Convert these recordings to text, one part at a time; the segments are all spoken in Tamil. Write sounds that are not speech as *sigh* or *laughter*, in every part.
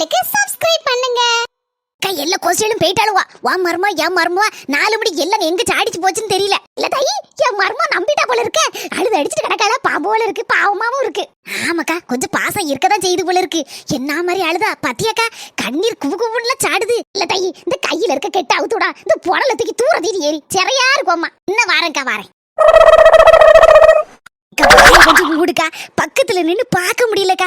சேனலுக்கு சப்ஸ்கிரைப் பண்ணுங்க அக்கா எல்லா கோஸ்டிலும் போயிட்டாளுவா வா மர்மா என் மர்மா நாலு மணி எல்லாம் எங்க சாடிச்சு போச்சுன்னு தெரியல இல்ல தாயி என் மர்மா நம்பிட்டா போல இருக்க அழுது அடிச்சுட்டு கிடக்கால பாவம் போல இருக்கு பாவமாவும் இருக்கு ஆமாக்கா கொஞ்சம் பாசம் இருக்கதான் செய்து போல இருக்கு என்ன மாதிரி அழுதா பத்தியாக்கா கண்ணீர் குவு குவுன்ல சாடுது இல்ல தாயி இந்த கையில இருக்க கெட்ட அவுத்துடா இந்த புடல தூக்கி தூர தீடி ஏறி சிறையா இருக்கும்மா இன்னும் வாரேன்க்கா வாரேன் அக்கா, பக்கத்துல நின்னு பார்க்க முடியலக்கா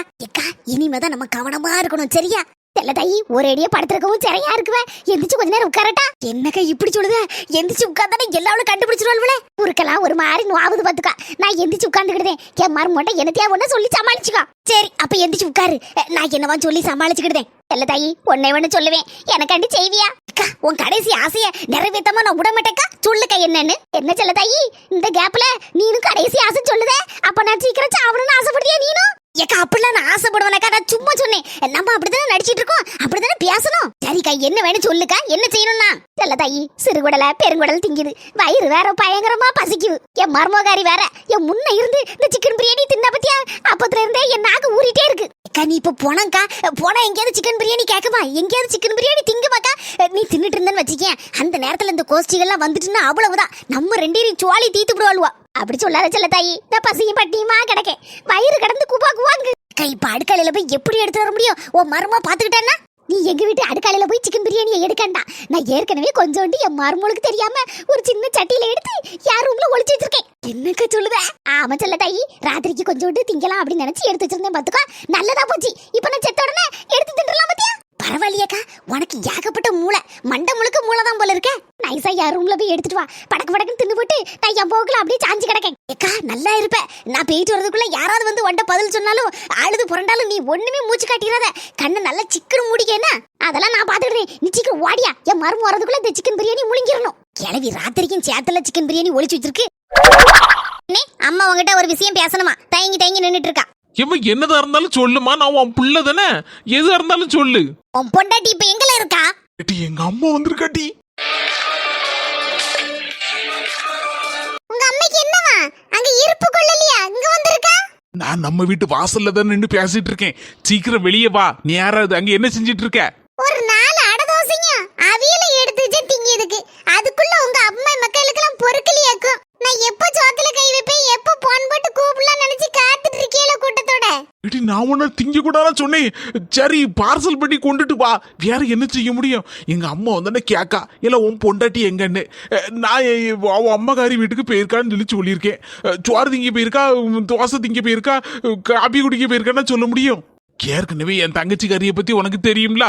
இனிமேதான் நம்ம கவனமா இருக்கணும் சரியா? தெல்ல தாயி ஒரு அடியா படுத்திருக்கவும் சரியா இருக்குவேன் எந்திரிச்சு கொஞ்ச நேரம் உட்காரட்டா? என்னக்கா இப்படி சொல்லுத? எந்திரிச்சு உட்கார்ந்தானே எல்லாவளும் கண்டுபிடிச்சிருவாள்வளே? உருக்கலாம் ஒரு மாதிரி நோவுது பாத்துக்கா. நான் எந்திரிச்சு உட்கார்ந்துக்கிட்டேன் என் மருமட்டை என்னத்தையா ஒண்ணு சொல்லி சமாளிச்சுக்கா. சரி அப்ப எந்திரிச்சு உட்காரு. நான் என்னவா சொல்லி சமாளிச்சுக்கிட்டேன் தெல்ல தாயி உன்னை ஒண்ணு சொல்லுவேன். எனக்காண்டி செய்வியா? அக்கா உன் கடைசி ஆசைய நிறைவேத்தாம நான் விட மாட்டேக்கா சொல்லுக்கா என்னன்னு. என்ன செல்ல தாயி இந்த கேப்ல நீனும் கடைசி ஆசை சொல்லுதே. அப்ப நான் சீக்கிரம் சாவணும்னு ஆசைப்படுறியா நீனும்? ஏக்கா அப்படிலாம் நான் ஆசைப்படுவேனக்கா நான் சும்மா சொன்னேன். நம்ம அப்படித்தானே நடிச்சிட்டு இருக்கோம் அப்படித்தானே பேசணும். சரிக்கா என்ன வேணும் சொல்லுக்கா. என்ன செய்யணும்னா? செல்ல தாயி சிறுகுடல பெருங்குடல் திங்குது. வயிறு வேற பயங்கரமா பசிக்குது. என் மர்மோகாரி வேற என் முன்ன இருந்து இந்த சிக்கன் பிரியாணி தின்ன பத்தியா? அப்பத்துல இருந்தே என் நாக்கு ஊறிட்டே இருக்கு. அக்கா நீ இப்போ போனக்கா போனா எங்கேயாவது சிக்கன் பிரியாணி கேட்குமா? எங்கேயாவது சிக்கன் பிரியாணி திங்குமாக்கா? நீ தின்னுட்டு இருந்தேன்னு வச்சுக்கேன். அந்த நேரத்துல இந்த கோஷ்டிகள்லாம் வந்துட்டுன்னா அவ்வளவுதான். நம்ம ரெண்டேரும் சுவாலி தீத்து விடுவாளுவா அப்படி சொல்லாத செல்ல தாயி நான் பசியும் பட்டியுமா கிடக்கேன் வயிறு கடந்து குபா குவாங்க. கை இப்ப அடுக்காலையில போய் எப்படி எடுத்து வர முடியும்? உன் மருமா பாத்துக்கிட்டேன்னா நீ எங்க வீட்டு அடுக்காலையில போய் சிக்கன் பிரியாணியை எடுக்கண்டா. நான் ஏற்கனவே கொஞ்சோண்டு என் மருமகளுக்கு தெரியாம ஒரு சின்ன சட்டியில எடுத்து யார் ரூம்ல ஒளிச்சு வச்சிருக்கேன். என்னக்க சொல்லுத? ஆமா சொல்ல தாயி ராத்திரிக்கு கொஞ்சோண்டு திங்கலாம் அப்படின்னு நினைச்சு எடுத்து வச்சிருந்தேன் பார்த்துக்கோ நல்லதா போச்சு. இப்ப நான் செத்த உடனே எடுத்து தின்றலாம் பார்த்தியா பரவாயில்லையேக்கா உனக்கு ஏகப்பட்ட மூளை. மண்டை முழுக்க மூளை தான் போல இருக்க. நைஸா யார் ரூம்ல போய் எடுத்துட்டு வா. படக்கு படக்குன்னு தின்னு போட்டு நான் என் போக்குல அப்படியே சாஞ்சு கிடக்கேன். ஏக்கா நல்லா இருப்ப. நான் போயிட்டு வரதுக்குள்ள யாராவது வந்து உன்ட்ட பதில் சொன்னாலும் அழுது புரண்டாலும் நீ ஒண்ணுமே மூச்சு காட்டிடாத. கண்ணை நல்லா சிக்கன் முடிக்க என்ன? அதெல்லாம் நான் பாத்துக்கிறேன். நீ சீக்கிரம் ஓடியா. என் மரம் வரதுக்குள்ள இந்த சிக்கன் பிரியாணி முழுங்கிடணும். கிளவி ராத்திரிக்கும் சேத்துல சிக்கன் பிரியாணி ஒளிச்சு வச்சிருக்கு. அம்மா உங்ககிட்ட ஒரு விஷயம் பேசணுமா? தயங்கி தயங்கி நின்னுட்டு இருக்கா. இவன் என்னதா இருந்தாலும் சொல்லுமா? நான் உன் புள்ள தானே. எதா இருந்தாலும் சொல்லு. உன் பொண்டாட்டி இப்ப எங்கல இருக்கா? ஏட்டி எங்க அம்மா வந்திருக்காட்டி. உங்க அம்மைக்கு என்னவா? அங்க இருப்பு கொள்ளலையா? இங்க வந்திருக்கா? நான் நம்ம வீட்டு வாசல்ல தான் நின்று பேசிட்டு இருக்கேன். சீக்கிரம் வெளியே வா. நீ யாராவது அங்க என்ன செஞ்சிட்டு இருக்க? ஒரு நாலு அடை தோசைங்க. அவியல எடுத்து வச்சு திங்கியதுக்கு அதுக்குள்ள உங்க அம்மா மக்களுக்கெல்லாம் பொறுக்கலையாக்கும் நான் எப்ப சோத்துல கை வைப்பேன் எப்ப போன் போட்டு கூப்பிடலாம் நினைச்சு காத்துட்டு இருக்கேல கூட்டத்தோட ஏட்டி நான் உன்ன திங்க கூடாதான் சொன்னேன். சரி பார்சல் பண்ணி கொண்டுட்டு வா. வேற என்ன செய்ய முடியும்? எங்க அம்மா வந்தோடனே கேக்கா இல்ல உன் பொண்டாட்டி எங்கன்னு? நான் அவன் அம்மாக்காரி வீட்டுக்கு போயிருக்கான்னு சொல்லி சொல்லியிருக்கேன். சோறு திங்க போயிருக்கா தோசை திங்க போயிருக்கா காபி குடிக்க போயிருக்கான்னு சொல்ல முடியும்? ஏற்கனவே என் தங்கச்சி கறியை பத்தி உனக்கு தெரியும்ல?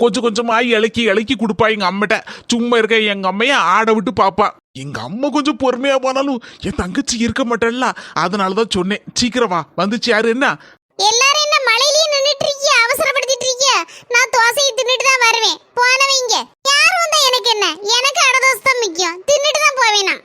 கொஞ்சம் கொஞ்சமா இலக்கி இலக்கி கொடுப்பா எங்க அம்மிட்ட. சும்மா இருக்க எங்க அம்மைய ஆட விட்டு பாப்பா. எங்க அம்மா கொஞ்சம் பொறுமையா போனாலும் என் தங்கச்சி இருக்க மாட்டேன்ல. அதனாலதான் சொன்னேன் சீக்கிரம் வா. வந்துச்சு யாரு என்ன? எல்லாரும் என்ன மழையிலேயே நின்னுட்டு இருக்கீங்க அவசரப்படுத்திட்டு இருக்கீங்க நான் தோசையை தின்னுட்டு தான் வருவேன். போனவங்க யார் வந்தா எனக்கு என்ன? எனக்கு அடை தோசை தான் முக்கியம். தின்னுட்டு தான் போவேனா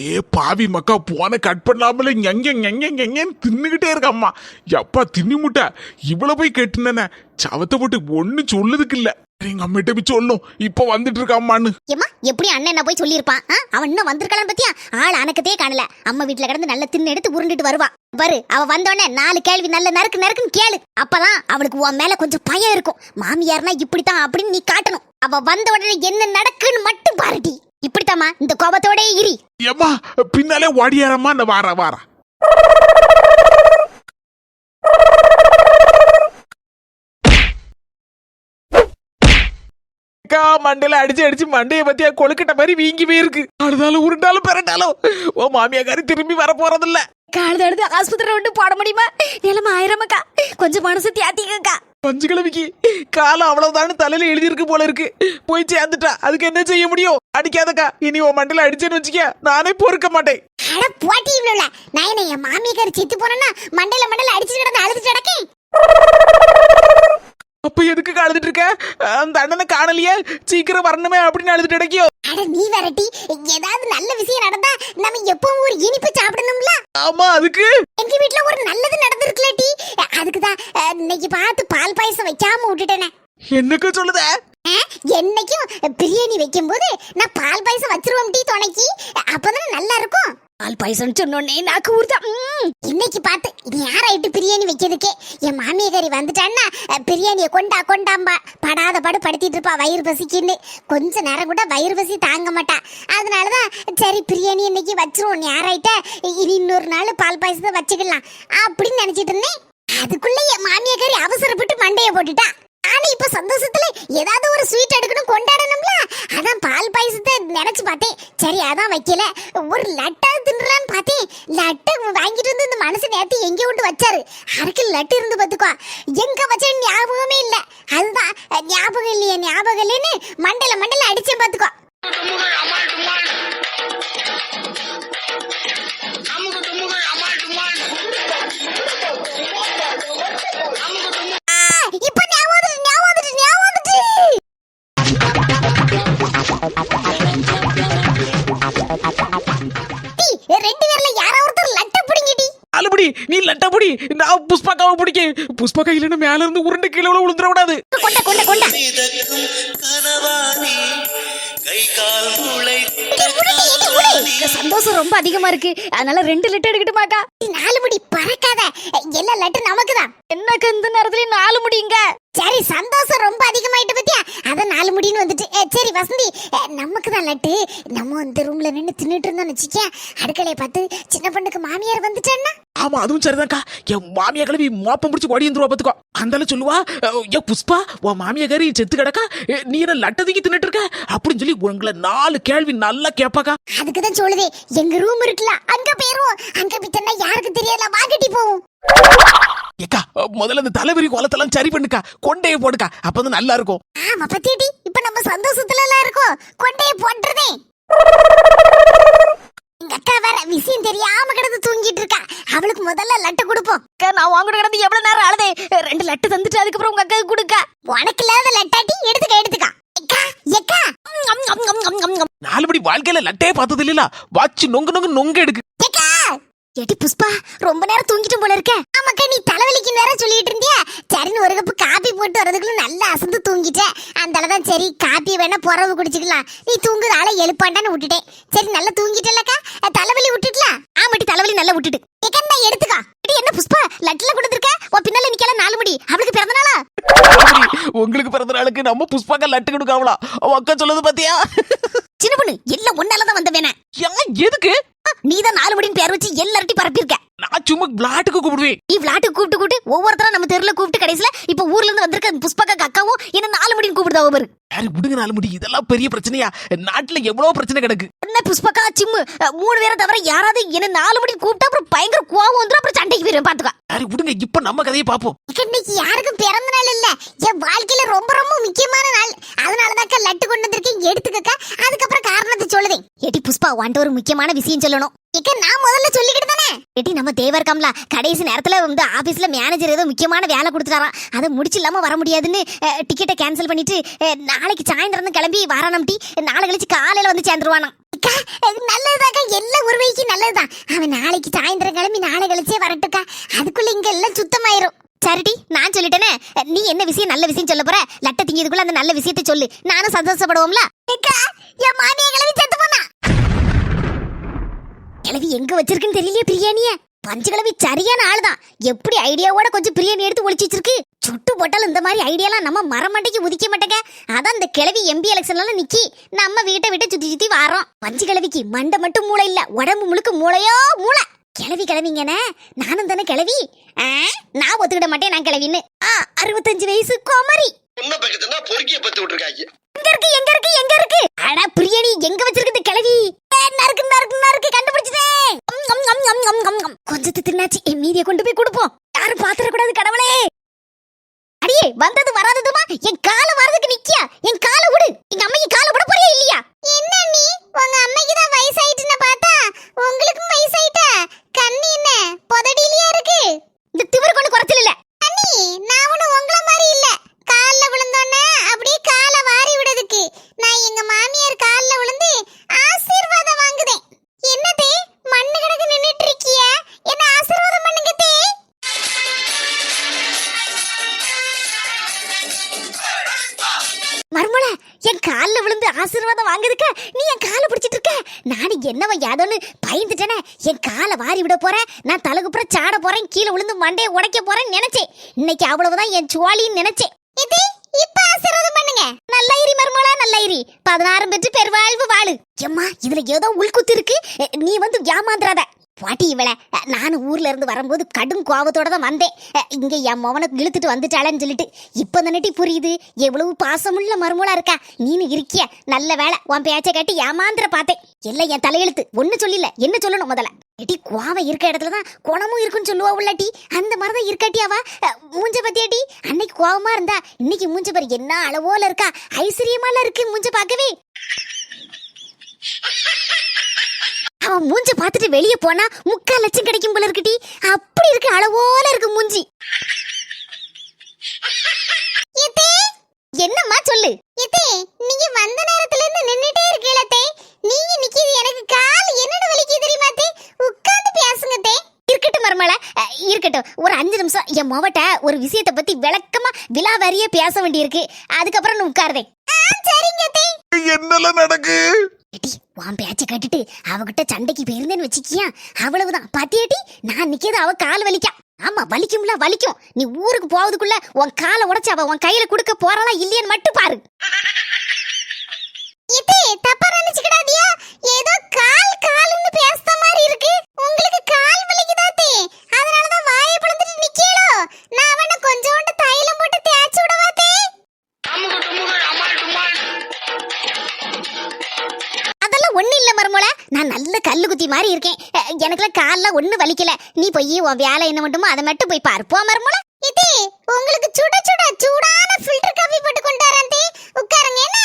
ஏ பாவி மக்கா போன கட் பண்ணாமல எங்க எங்க எங்கன்னு தின்னுகிட்டே இருக்கம்மா எப்பா தின்னி முட்டை இவ்வளவு போய் கெட்டுனே சவத்தை போட்டு ஒண்ணு சொல்லுதுக்கு இல்லை எங்க அம்மிட்ட போய் சொல்லும் இப்ப வந்துட்டு இருக்க அம்மான்னு. ஏம்மா எப்படி அண்ணன் என்ன போய் சொல்லியிருப்பான்? ஆ? அவன் இன்னும் வந்திருக்கலாம் பத்தியா? ஆள் அணக்கத்தே காணல. அம்மா வீட்டுல கிடந்து நல்ல தின்னு எடுத்து உருண்டுட்டு வருவா. பாரு அவ வந்தோடனே நாலு கேள்வி நல்ல நறுக்கு நறுக்குன்னு கேளு. அப்பதான் அவளுக்கு உன் மேல கொஞ்சம் பயம் இருக்கும். மாமியார்னா இப்படித்தான் அப்படின்னு நீ காட்டணும். அவ வந்த உடனே என்ன நடக்குன்னு மட்டும் பாருடி. இப்படித்தாம்மா இந்த கோபத்தோட இரி. ஏம்மா பின்னாலே ஓடியாரம்மா நான் வாரா வாரா. அக்கா மண்டையில அடிச்சு அடிச்சு மண்டைய பத்தியா கொழுக்கட்ட மாதிரி வீங்கி போயிருக்கு. அடுத்தாலும் உருண்டாலும் பிறண்டாலும் ஓ மாமியாக்காரி திரும்பி வர போறதில்ல. காலத்தை எடுத்து ஆஸ்பத்திரியில் விட்டு போட முடியுமா? நிலைமை ஆயிரமாக்கா கொஞ்சம் மனசு தியாத்திக்கா பஞ்சு கிழவிக்கு காலம் அவ்வளவுதான் தலையில எழுதியிருக்கு போல இருக்கு. போய் சேர்ந்துட்டா அதுக்கு என்ன செய்ய முடியும்? அடிக்காதக்கா. இனி உன் மண்டையில அடிச்சேன்னு வச்சுக்க நானே பொறுக்க மாட்டேன். அட போட்டி இவ்வளோ நான் என்ன என் மாமியாக்காரி செத்து போனேன்னா மண்டையில மண்டையில அடிச்சுட்டு கிடந்து அழுதுட்டு கிடக்கேன்? அப்ப எதுக்கு அழுதுட்டு இருக்க? அந்த அண்ணனை காணலையே. சீக்கிரம் வரணுமே அப்படின்னு அழுதுட்டு கிடைக்கியோ அட நீ வரட்டி. ஏதாவது நல்ல விஷயம் நடந்தா நம்ம எப்பவும் ஒரு இனிப்பு சாப்பிடணும்ல? ஆமா அதுக்கு. எங்க வீட்ல ஒரு நல்லது நடந்திருக்குல டி. அதுக்கு தான் இன்னைக்கு பார்த்து பால் பாயசம் வைக்காம விட்டுட்டேனே. என்னக்க சொல்லுத? என்னைக்கும் பிரியாணி வைக்கும்போது நான் பால் பாயசம் வச்சிருவோம் டீ துணைக்கு. அப்பதான் நல்லா இருக்கும். பால் பாயசம் சொன்னோடனே நாக்கு ஊர்தா இன்னைக்கு பார்த்து இது யாராயிட்டு பிரியாணி வைக்கிறதுக்கே? என் மாமியகாரி வந்துட்டான்னா பிரியாணியை கொண்டா கொண்டாம்பா. படாத பாடு படுத்திட்டு இருப்பா வயிறு பசிக்குன்னு. கொஞ்ச நேரம் கூட வயிறு பசி தாங்க மாட்டா. அதனாலதான் சரி பிரியாணி இன்னைக்கு வச்சிருவோம். யாராயிட்ட இனி இன்னொரு நாள் பால் பாயசத்தை வச்சுக்கலாம். அப்படின்னு நினச்சிட்டு இருந்தேன். அதுக்குள்ளே என் மாமியக்காரி அவசரப்பட்டு மண்டையை போட்டுட்டா. ஆனா இப்ப சந்தோஷத்துல ஏதாவது ஒரு ஸ்வீட் எடுக்கணும் கொண்டாடணும்ல அதான் பால் பாயசத்தை நினைச்சு பார்த்தேன் சரி அதான் வைக்கல ஒரு லட்டா தின்றான்னு பார்த்தேன் லட்டு வாங்கிட்டு வந்து இந்த மனசு நேரத்தை எங்க விட்டு வச்சாரு அரைக்கு லட்டு இருந்து பார்த்துக்கோ எங்க வச்ச ஞாபகமே இல்ல அதுதான் ஞாபகம் இல்லையே ஞாபகம் இல்லைன்னு மண்டல மண்டல அடிச்சேன் பார்த்துக்கோ டுமுகள் லட்டபடி நான் புஷ்பாக்காவை பிடிக்க. புஷ்பாக்கா இல்லைன்னா மேல இருந்து உருண்டு கீழே விழுந்துட கூடாது கொண்ட கொண்ட கொண்ட. சந்தோஷம் ரொம்ப அதிகமா இருக்கு. அதனால ரெண்டு லட்டு எடுக்கட்டுமாக்கா? நாலு முடி பறக்காத. எல்லா லட்டு நமக்கு தான் என்னக்கு இந்த நேரத்துல நாலு முடிங்க. சரி சந்தோஷம் ரொம்ப அதிகமாயிட்டு பத்தியா? அதான் நாலு முடின்னு வந்துட்டு. சரி வசந்தி ஏ, நமக்கு தான் லட்டு நம்ம இந்த ரூம்ல நின்று தின்னுட்டு இருந்தோம்னு வச்சுக்க அடுக்கலையை பார்த்து சின்ன பொண்ணுக்கு மாமியார் வந்துட்டேன்னா ஆமா அதுவும் சரிதான்க்கா. என் மாமியா கிளவி மோப்பம் பிடிச்சி ஓடி வந்துருவா பாத்துக்கோ. அந்தால சொல்லுவா ஏ புஷ்பா உன் மாமியா கறி செத்து கிடக்கா? நீ என்ன லட்டதிக்கு தின்னுட்டு இருக்க? அப்படின்னு சொல்லி உங்களை நாலு கேள்வி நல்லா கேட்பாக்கா. அதுக்கு தான் சொல்லுதே எங்க ரூம் இருக்குல்ல அங்க போயிருவோம். அங்க போயிட்டா யாருக்கு தெரியல வாங்கட்டி போவோம். ஏக்கா முதல்ல இந்த தலைவரி கோலத்தெல்லாம் சரி பண்ணுக்கா கொண்டையை போடுக்கா அப்பதான் நல்லா இருக்கும் ஆமா பத்தியடி இப்ப நம்ம சந்தோஷத்துல எல்லாம் இருக்கோம். கொண்டே போட்டுறதே எங்க அக்கா வேற விஷயம் தெரியாம கிடந்து தூங்கிட்டு இருக்கா. அவளுக்கு முதல்ல லட்டு கொடுப்போம். நான் வாங்கிட்டு கிடந்து எவ்வளவு நேரம் ஆளுதே ரெண்டு லட்டு தந்துட்டு அதுக்கப்புறம் உங்க அக்காவுக்கு கொடுக்க. உனக்கு இல்லாத லட்டாட்டி எடுத்துக்க எடுத்துக்க. எக்கா எக்கா. நாலுபடி வாழ்க்கையில லட்டையே பார்த்தது இல்ல வாச்சு நொங்கு நொங்கு நொங்கு எடுக்கு. எடி புஷ்பா ரொம்ப நேரம் தூங்கிட்டு போல இருக்க. ஆமாக்கா நீ தலைவலிக்கு நேரம் சொல்லிட்டு இருந்தியா. சரின்னு ஒரு கப்பு காப்பி போட்டு வரதுக்குள்ள நல்லா அசந்து தூங்கிட்ட. அந்த தான் சரி காப்பி வேணா புறவு குடிச்சுக்கலாம். நீ தூங்குதால எழுப்பாண்டான்னு விட்டுட்டேன். சரி நல்லா தூங்கிட்டல்லக்கா. தலைவலி விட்டுட்டலாம் ஆமாட்டி தலைவலி நல்லா விட்டுட்டு. எக்கா நான் எடுத்துக்கா. என்ன புஷ்பா லட்டுல கொடுத்துருக்க? உன் பின்னால நிக்கல நாலு மணி அவளுக்கு பிறந்த நாளா? *laughs* உங்களுக்கு பிறந்த நாளுக்கு நம்ம புஷ்பாக்கா லட்டு கொடுக்காவலாம் அவன் அக்கா சொல்லுது பாத்தியா? சின்ன பொண்ணு எல்லாம் ஒன்னாலதான் வந்த வேணா. எதுக்கு? நீ தான் நாலு மணின்னு பேர் வச்சு எல்லார்ட்டி பரப்பியிருக்க. நான் சும்மா விளாட்டுக்கு கூப்பிடுவேன். நீ விளாட்டுக்கு கூப்பிட்டு கூப்பிட்டு ஒவ்வொருத்தரா நம்ம தெருல கூப்பிட்டு கடைசியில இப்ப ஊர்ல இருந்து வந்திருக்க புஷ்பக்கா அக்காவும் என்ன நாலு மணின்னு கூப்பிடுதா ஒவ்வொரு யாரு விடுங்க நாலு முடி இதெல்லாம் பெரிய பிரச்சனையா? நாட்டுல எவ்வளவு பிரச்சனை கிடக்கு? என்ன புஷ்பக்கா சிம்மு மூணு பேரை தவிர யாராவது என்ன நாலு மணிக்கு கூப்பிட்டா அப்புறம் பயங்கர கோவம் வந்துடும் அப்புறம் சண்டைக்கு போயிருவேன் பாத்துக்கா. யாரு விடுங்க இப்ப நம்ம கதையை பாப்போம் இன்னைக்கு யாருக்கும் பிறந்த நாள் இல்ல. என் வாழ்க்கையில ரொம்ப ரொம்ப முக்கியமான நாள். அதனாலதாக்கா லட்டு கொண்டு வந்திருக்கேன் எடுத்துக்கக்கா. அதுக்கப்புறம் காரணத்தை சொல்லுதேன். ஏடி புஷ்பா வாண்ட ஒரு முக்கியமான விஷயம் சொல்லணும். இக்க நான் முதல்ல சொல்லிக்கிட்டு தானே? ஏடி நம்ம தேவர் கம்லா கடைசி நேரத்துல வந்து ஆபீஸ்ல மேனேஜர் ஏதோ முக்கியமான வேலை கொடுத்துட்டாராம் அதை முடிச்சு இல்லாம வர முடியாதுன்னு டிக்கெட்டை கேன்சல் பண்ணிட்டு நாளைக்கு சாயந்தரம் கிளம்பி வரானம் டி நாளை கழிச்சு காலையில வந்து சேர்ந்துருவானாம் நல்லதுதாக்கா எல்லாம் ஒரு வழிக்கு நல்லதுதான். அவன் நாளைக்கு சாயந்தரம் கிளம்பி நாளை கழிச்சே வரட்டுக்கா அதுக்குள்ள இங்க எல்லாம் சுத்தமாயிரும். சரிடி நான் சொல்லிட்டேனே. நீ என்ன விஷயம் நல்ல விஷயம் சொல்ல போற? லட்ட திங்கிறதுக்குள்ள அந்த நல்ல விஷயத்தை சொல்லு. நானும் சந்தோஷப்படுவோம்ல? என் மாமியா கிளம்பி செத்து போனா? கிளவி எங்க வச்சிருக்குன்னு தெரியலையே பிரியாணிய? பஞ்சு கிளவி சரியான ஆளுதான். எப்படி ஐடியாவோட கொஞ்சம் பிரியாணி எடுத்து ஒழிச்சு வச்சிருக்கு? சுட்டு போட்டாலும் இந்த மாதிரி ஐடியாலாம் நம்ம மரமண்டைக்கு உதிக்க மாட்டேங்க. அதான் இந்த கிளவி எம்பி எலெக்ஷன்ல நிக்கி. நம்ம வீட்டை விட்டு சுத்தி சுத்தி வாரோம். பஞ்சு கிளவிக்கு மண்டை மட்டும் மூளை இல்ல உடம்பு முழுக்க மூளையோ மூளை. கிளவி கிளவிங்கண்ணே நானும் தானே கிளவி ஆ, நான் ஒத்துக்கிட மாட்டேன் நான் கிளவின்னு ஆ, அறுபத்தஞ்சு வயசு கோமரி. பக்கத்துல பொறுக்கிய பத்து விட்டுருக்காங்க எங்க இருக்கு எங்க இருக்கு எங்க இருக்கு? அட பிரியாணி எங்க வச்சிருக்குது கிளவி ஏ, நறுக்கு நறுக்கு நறுக்கு கண்டுபிடிச்சதே கொஞ்சத்து தின்னாச்சு. என் மீதிய கொண்டு போய் கொடுப்போம். யாரும் பாத்திர கூடாது கடவுளே. அடியே வந்தது வராததுமா? என் கால வரதுக்கு நிக்கியா? என் கால விடு. எங்க அம்மைக்கு கால விட போறியா இல்லையா? என்ன நீ? உங்க அம்மைக்கு தான் வயசாயிட்டு என் காலை வாரி விட போறேன். நான் தலகுப்புற சாட போறேன். கீழே விழுந்து மண்டையை உடைக்க போறேன்னு நினைச்சேன். இன்னைக்கு அவ்வளவுதான் என் சுவாலின்னு நினைச்சேன். இது இப்ப ஆசீர்வாதம் பண்ணுங்க. நல்ல இரி மர்மலா நல்ல இரி பதினாறு பெற்று பெருவாழ்வு வாழு. எம்மா இதுல ஏதோ உள்குத்து இருக்கு. நீ வந்து ஏமாந்துறாத பாட்டி இவளை நானும் ஊர்ல இருந்து வரும்போது கடும் கோபத்தோட தான் வந்தேன். இங்க என் மவனை இழுத்துட்டு வந்துட்டாளேன்னு சொல்லிட்டு. இப்போ தானட்டி புரியுது. எவ்வளவு பாசமுள்ள மருமூளா இருக்கா. நீனு இருக்கிய நல்ல வேலை உன் பேச்சை கேட்டு ஏமாந்துற பார்த்தேன். இல்லை என் தலையெழுத்து. ஒன்னு சொல்லில என்ன சொல்லணும் முதல்ல? எட்டி கோவம் இருக்க இடத்துல தான் குணமும் இருக்குன்னு சொல்லுவா உள்ளாட்டி அந்த மாதிரி தான் இருக்காட்டி அவ மூஞ்ச பத்தியாட்டி அன்னைக்கு கோவமா இருந்தா இன்னைக்கு மூஞ்ச பாரு என்ன அளவோல இருக்கா? ஐஸ்வர்யமால இருக்கு மூஞ்ச பார்க்கவே. அவன் மூஞ்ச பார்த்துட்டு வெளியே போனா முக்கால் லட்சம் கிடைக்கும் போல இருக்குடி. அப்படி இருக்கு அளவோல இருக்கு மூஞ்சி. என்னம்மா சொல்லு? இதே நீங்க வந்த நேரத்துல இருந்து நின்னுட்டே இருக்கீங்களே நீங்க நிக்கிறது எனக்கு கால் என்னன்னு வலிக்கு தெரியுமா தே உட்கார்ந்து பேசுங்க தே இருக்கட்டும் மருமல இருக்கட்டும். ஒரு அஞ்சு நிமிஷம். என் மொவட்ட ஒரு விஷயத்தை பத்தி விளக்கமா விலாவாரியே பேச வேண்டியிருக்கு. அதுக்கப்புறம் நான் சரிங்க தே என்னெல்லாம் நடக்கு? ஏட்டி உன் பேச்ச கட்டிட்டு அவகிட்ட சண்டைக்கு போயிருந்தேன்னு வச்சுக்கியா? அவ்வளவுதான். பாத்தியாட்டி நான் நிக்கிறது அவ கால் வலிக்கா. ஆமா வலிக்கும்ல வலிக்கும். நீ ஊருக்கு போவதுக்குள்ள உன் காலை உடைச்சு அவ உன் கையில கொடுக்க போறாளா இல்லையான்னு மட்டும் பாரு. இது தப்பா நினைச்சுக்கிடாதியா. ஏதோ கால் கால்னு பேசுற மாதிரி இருக்கு. உங்களுக்கு கால் வலிக்குதாத்தே அதனாலதான் அதனால தான் வாயை பிளந்துட்டு நிக்கலோ நான் அவன கொஞ்சம் நான் நல்ல கல்லு குத்தி மாதிரி இருக்கேன். எனக்குலாம் கால்ல ஒன்றும் வலிக்கல. நீ போய் உன் வேலை என்ன மட்டுமோ அதை மட்டும் போய் பார்ப்போம் மருமூல இது உங்களுக்கு சுட சுட சூடான ஃபில்டர் காபி போட்டு கொண்டு வரேன் தே. உட்காருங்க என்ன?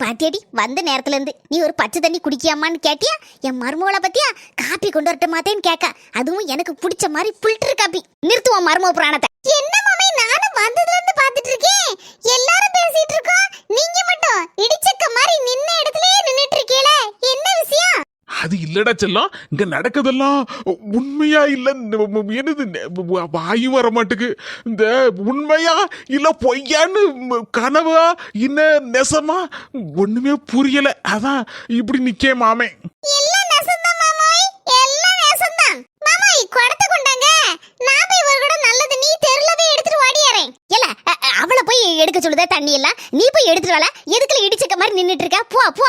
பாத்தியடி வந்த நேரத்துல இருந்து நீ ஒரு பச்சை தண்ணி குடிக்கியாமான்னு கேட்டியா? என் மருமோளை பத்தியா? காப்பி கொண்டு வரட்ட மாத்தேன்னு கேட்க அதுவும் எனக்கு பிடிச்ச மாதிரி ஃபில்டர் காப்பி நிறுத்துவோம் மருமோ புராணத்தை. என்ன மாமே நானும் வந்ததுல இருந்து பாத்துட்டு இருக்கேன் எல்லாரும் பேசிட்டு இருக்கோம் நீங்க மட்டும் இடிச்சக்க மாதிரி நின்ன இடத்துலயே நின்னுட்டு இருக்கீல என்ன விஷயம் அது இல்லடா செல்லம் இங்க நடக்குதெல்லாம் உண்மையா இல்ல என்னது வாயும் வர மாட்டுக்கு இந்த உண்மையா இல்ல பொய்யான்னு கனவா என்ன நெசமா? ஒண்ணுமே புரியல. அதான் இப்படி நிக்கே மாமே. எல்லாம் எல்லாம் நான் கூட நல்லது நீ அ- போய் எடுக்க சொல்லுதே தண்ணி எல்லாம் நீ போய் எடுத்துட்டு வரல எதுக்குல இடிச்சக்க மாதிரி நின்னுட்டு இருக்க? போ போ.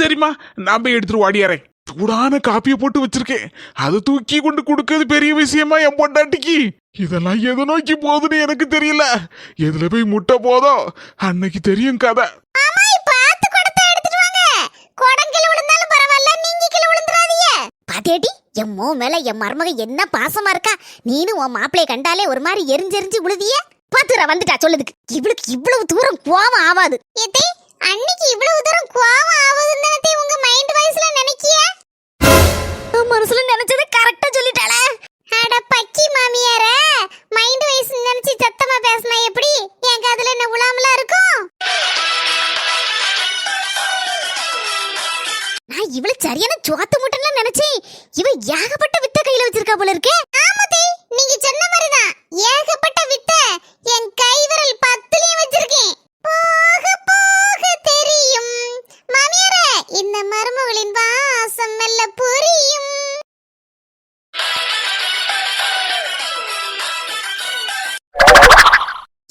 சரிம்மா. நான் போய் எடுத்துட்டு வாடியாரேன் சூடான காப்பியை போட்டு வச்சிருக்கேன். அதை தூக்கி கொண்டு கொடுக்கறது பெரிய விஷயமா என் பொண்டாட்டிக்கு? இதெல்லாம் எதை நோக்கி போகுதுன்னு எனக்கு தெரியல. எதுல போய் முட்டை போதோ அன்னைக்கு தெரியும் கதை. பாத்தியாட்டி என் மோ மேல என் மருமக என்ன பாசமா இருக்கா? நீனும் உன் மாப்பிளைய கண்டாலே ஒரு மாதிரி எரிஞ்செரிஞ்சு விழுதிய பாத்துற வந்துட்டா சொல்லுதுக்கு. இவளுக்கு இவ்வளவு தூரம் கோவம் ஆவாது. எதே அன்னைக்கு இவ்வளவு தூரம் கோவம் ஆவாதுன்னு தானே உங்க மைண்ட் வாய்ஸ்ல நினைக்கிய? மனசுல நினைச்சது கரெக்டா சொல்லிட்டாளே. அட பக்கி மாமியார மைண்ட் வாய்ஸ் நினைச்சு சத்தமா பேசினா எப்படி? என் காதுல என்ன உலாமலா இருக்கும்? நான் இவ்வளவு சரியான சுவாத்து முட்டன்லாம் நினைச்சேன் இவ ஏகப்பட்ட வித்த கையில வச்சிருக்கா போல இருக்கு. ஆமாதே நீங்க சொன்ன மாதிரிதான். ஏகப்பட்ட வித்த என் கைவிரல் பத்துலயும் வச்சிருக்கேன். போக போக தெரியும். மாமியாரே இந்த மருமகளின் வாசம் மெல்ல புரியும்.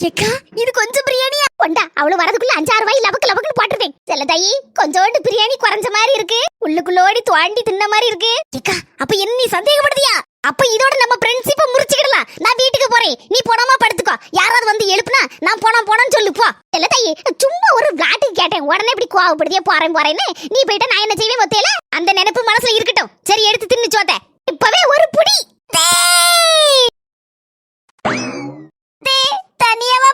ஏக்கா இது கொஞ்சம் பிரியாணியா? கொண்டா அவ்வளவு வரதுக்குள்ள அஞ்சாறு ரூபாய் லபக்கு லபக்குன்னு போட்டுருவேன். சில தாயி கொஞ்சோண்டு பிரியாணி குறைஞ்ச மாதிரி இருக்கு. உள்ளுக்குள்ளோடி தோண்டி தின்ன மாதிரி இருக்கு. ஏக்கா அப்ப என்ன நீ சந்தேகப்படுதியா அப்ப இதோட நம்ம ஃப்ரெண்ட்ஷிப்பை முறிச்சுக்கிடலாம். நான் வீட்டுக்கு போறேன். நீ போடாம படுத்துக்கோ. யாராவது வந்து எழுப்புனா நான் போனா போனேன்னு சொல்லு போ. இல்ல தாயி சும்மா ஒரு விளாட்டுக்கு கேட்டேன். உடனே இப்படி கோவப்படுதியா போறேன் போறேன்னு. நீ போயிட்டா நான் என்ன செய்வேன் ஒத்தையில அந்த நினைப்பு மனசுல இருக்கட்டும். சரி எடுத்து தின்னு சோத்த இப்பவே ஒரு புடி டேய். டேய், தனியாவா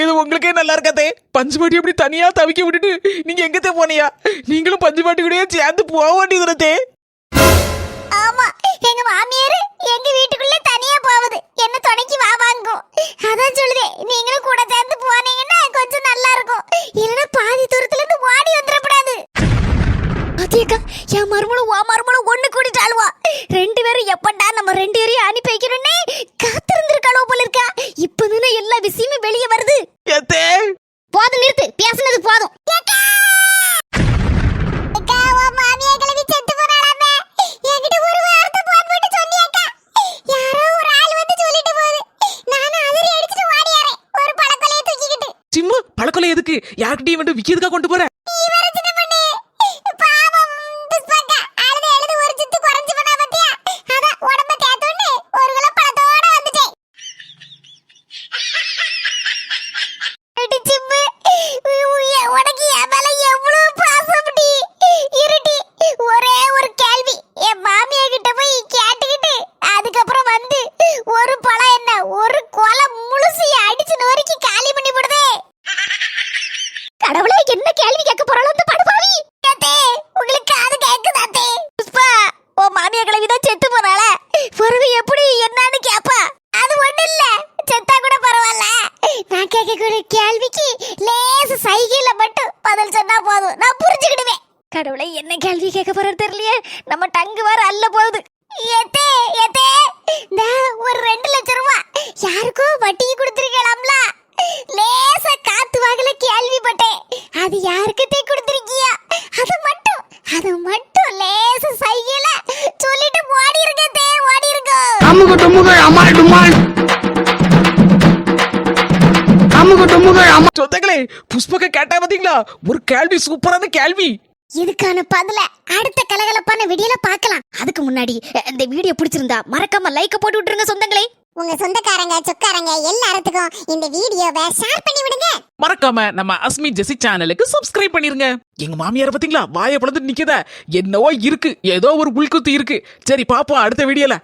இது உங்களுக்கே நல்லா இருக்காதே பஞ்சு பாட்டி அப்படி தனியா தவிக்க விட்டுட்டு நீங்க எங்கத்தே போனியா நீங்களும் பஞ்சு பாட்டி கூடயே சேர்ந்து போக வேண்டியதுனத்தே ஆமா எங்க மாமியார் எங்க வீட்டுக்குள்ள தனியா போகுது. என்ன துணைக்கு வா வாங்கும் அதான் சொல்லுதே நீங்களும் கூட சேர்ந்து போனீங்கன்னா கொஞ்சம் நல்லா இருக்கும். இல்லைன்னா பாதி தூரத்துல இருந்து ஓடி வந்துடக்கூடாது. அதேக்கா என் மருமகளும் உன் மருமகளும் ஒண்ணு கூடிட்டாளுவா ரெண்டு பேரும் எப்படா நம்ம ரெண்டு பேரையும் அனுப்பி வைக்கிறோன்னே இப்பதானே எல்லா விஷயமும் வெளியே வருது. போதும் நிறுத்து. பேசுனது போதும். பழக்கொலை எதுக்கு? யார்கிட்டயும் வந்து விக்கிறதுக்கா கொண்டு போற உனக்கு என் மேல எவ்வளவு பாசம்டி இருடி ஒரே ஒரு கேள்வி என் மாமியா கிட்ட போய் கேட்டுக்கிட்டு அதுக்கப்புறம் வந்து ஒரு பழம் என்ன ஒரு கொலை முழுசைய அடிச்சு நொறுக்கி காலி பண்ணி விடுதே கடவுளே என்ன கேள்வி கேட்க போறாளோ அந்த படுபாவி அத்தே உங்களுக்கு காது கேக்குதாத்தே புஷ்பா ஓ மாமியா கிழவி தான் செத்து போறாள பிறகு எப்படி என்னன்னு கேப்பா அது ஒண்ணு இல்ல செத்தா கூட பரவாயில்ல நான் கேட்கக்கூடிய கேள்விக்கு லேச சைகையில மட்டும் பதில் சொன்னா போதும் நான் புரிஞ்சுக்கிடுவேன் கடவுளை என்ன கேள்வி கேட்க போறது தெரியலையே நம்ம டங்கு வர அல்ல போகுது ஏத்தே ஏத்தே இந்த ஒரு ரெண்டு லட்சம் ரூபாய் யாருக்கோ வட்டிக்கு கொடுத்துருக்கலாம்ல லேச காத்து வாங்கல கேள்விப்பட்டேன் அது யாருக்கு தே கொடுத்துருக்கியா அது மட்டும் அது மட்டும் லேச சைகையில சொல்லிட்டு ஓடி இருக்க தே ஓடி இருக்க அமுகு டுமுகு அமால் டுமால். அமுகு டுமுகு அமால் சொந்தங்களே புஷ்பக்க கேட்டா பாத்தீங்களா? ஒரு கேள்வி சூப்பரான கேள்வி. இதுக்கான பதில அடுத்த கலகலப்பான வீடியோல பார்க்கலாம். அதுக்கு முன்னாடி இந்த வீடியோ பிடிச்சிருந்தா மறக்காம லைக்க போட்டு விட்டுருங்க சொந்தங்களே. உங்க சொந்தக்காரங்க சொக்காரங்க எல்லாத்துக்கும் இந்த வீடியோவை ஷேர் பண்ணி விடுங்க. மறக்காம நம்ம அஸ்மி ஜெசி சேனலுக்கு சப்ஸ்கிரைப் பண்ணிருங்க. எங்க மாமியார பாத்தீங்களா? வாயை பிளந்து நிக்கத. என்னவோ இருக்கு. ஏதோ ஒரு உள்குத்து இருக்கு. சரி பாப்போம் அடுத்த வீடியோல.